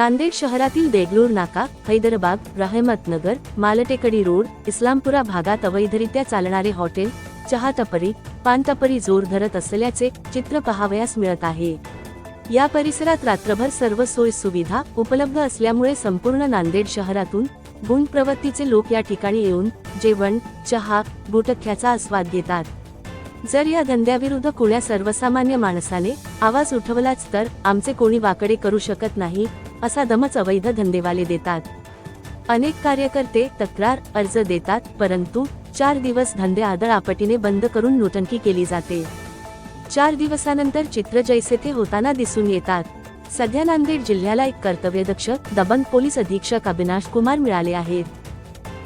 नांदेड शहरातील देगलूर नाका हैदराबाद रहमतनगर मालटेकडी रोड इस्लामपुरा भागात अवैधरित्या चालणारे हॉटेल चहा टपरी पान टपरी जोर धरत असल्याचे चित्र पहावयास मिळत आहे. या परिसरात रात्रभर सर्व सोय सुविधा उपलब्ध असल्यामुळे संपूर्ण नांदेड शहरातून गुण प्रवृत्तीचे लोक या ठिकाणी येऊन जेवण चहा गुटख्याचा आस्वाद घेतात. जर या धंद्याविरुद्ध कुण्या सर्वसामान्य माणसाने आवाज उठवलाच तर आमचे कोणी वाकडे करू शकत नाही असा दमच अवैध धंदेवाले देतात. अनेक कार्यकर्ते तक्रार अर्ज देतात परंतु चार दिवस धंदे आदळ आपटीने बंद करून नोटंकी केली जाते. चार दिवसानंतर चित्र जैसे ते होताना दिसून येतात. सध्या नांदेड जिल्ह्याला एक कर्तव्यदक्ष दबंग पोलीस अधीक्षक अविनाश कुमार मिळाले आहेत.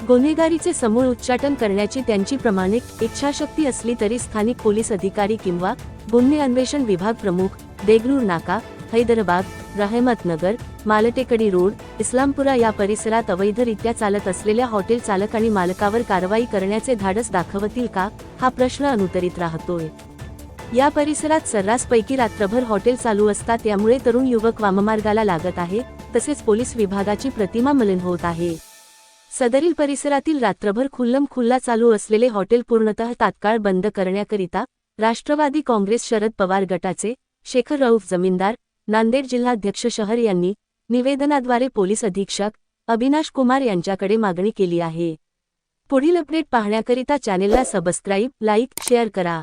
गुन्हेगारीचे समूळ उच्चाटन करण्याची त्यांची प्रमाणिक इच्छाशक्ती असली तरी स्थानिक पोलीस अधिकारी किंवा गुन्हे अन्वेषण विभाग प्रमुख देगलूर नाका हैदराबाद रहमतनगर मालटेकडी रोड इस्लामपुरा या परिसरात अवैधरित्या चालत असलेल्या हॉटेल चालक आणि मालकावर कारवाई करण्याचे धाडस दाखवतील का हा प्रश्न अनुतरित राहतोय. या परिसरात सर्रासपैकी रात्रभर हॉटेल चालू असतात त्यामुळे तरुण युवक वाममार्गाला लागत आहे तसेच पोलीस विभागाची प्रतिमा मलिन होत आहे. सदरील परिसरातील रात्रभर खुल्लम खुल्ला चालू असलेले हॉटेल पूर्णतः तात्काळ बंद करण्याकरिता राष्ट्रवादी काँग्रेस शरद पवार गटाचे शेखर रऊफ जमीनदार नांदेड जिल्हाध्यक्ष शहर यांनी निवेदनाद्वारे पोलीस अधीक्षक अविनाश कुमार यांच्याकडे मागणी केली आहे. पुढील अपडेट पाहण्याकरिता चॅनेलला सबस्क्राईब लाईक शेअर करा.